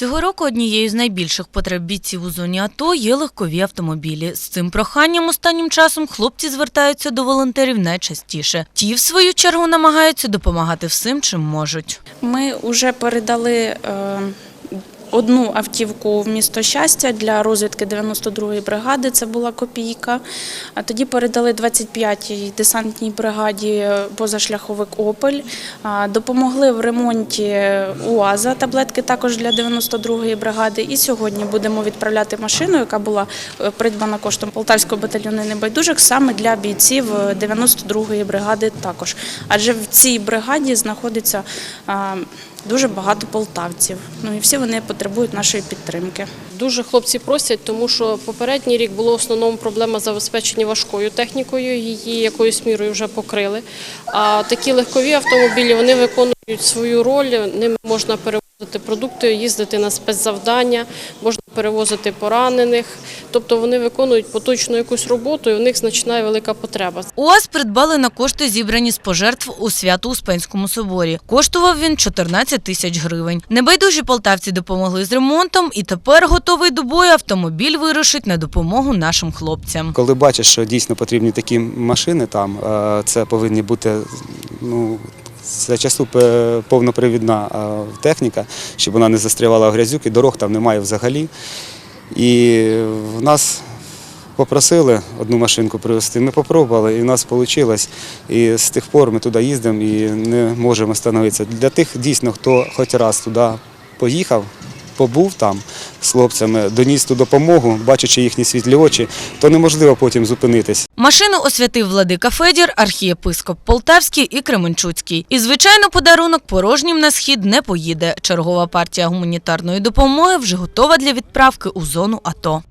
Цього року однією з найбільших потреб бійців у зоні АТО є легкові автомобілі. З цим проханням останнім часом хлопці звертаються до волонтерів найчастіше. Ті, в свою чергу, намагаються допомагати всім, чим можуть. Ми вже передали е, одну автівку в місто щастя для розвідки 92-ї бригади. Це була копійка. А тоді передали 25-й десантній бригаді позашляховик Опель. Допомогли в ремонті УАЗа, таблетки також для 92-ї бригади. І сьогодні будемо відправляти машину, яка була е, придбана коштом Полтавського батальйону небайдужих, саме для бійців е, 92-ї бригади також. Адже в цій бригаді знаходиться дуже багато полтавців. Ну і всі вони потребують нашої підтримки. Дуже хлопці просять, тому що попередній рік було в основному проблема забезпечення важкою технікою, її якоюсь мірою вже покрили. А такі легкові автомобілі вони виконують свою роль, ними можна перевозити продукти, їздити на спецзавдання, можна перевозити поранених. Тобто вони виконують поточну якусь роботу, і в них значна і велика потреба. УАЗ придбали на кошти, зібрані з пожертв у Свято-Успенському соборі. Коштував він 14 тисяч гривень. Небайдужі полтавці допомогли з ремонтом, і тепер готовий до бою автомобіль вирушить на допомогу нашим хлопцям. Коли бачиш, що дійсно потрібні такі машини, там е, це повинні бути ну. Зачасту пе- повнопривідна е, техніка, щоб вона не застрявала в грязюки, дорог там немає взагалі. І в нас попросили одну машинку привезти. Ми спробували, і в нас вийшло. І з тих пор ми туди їздимо і не можемо становитися. Для тих дійсно, хто хоч раз туди поїхав, побув там з хлопцями, доніс ту допомогу, бачачи їхні світлі очі, то неможливо потім зупинитись. Машину освятив владика Федір, архієпископ Полтавський і Кременчуцький. І, звичайно, подарунок порожнім на схід не поїде. Чергова партія гуманітарної допомоги вже готова для відправки у зону АТО.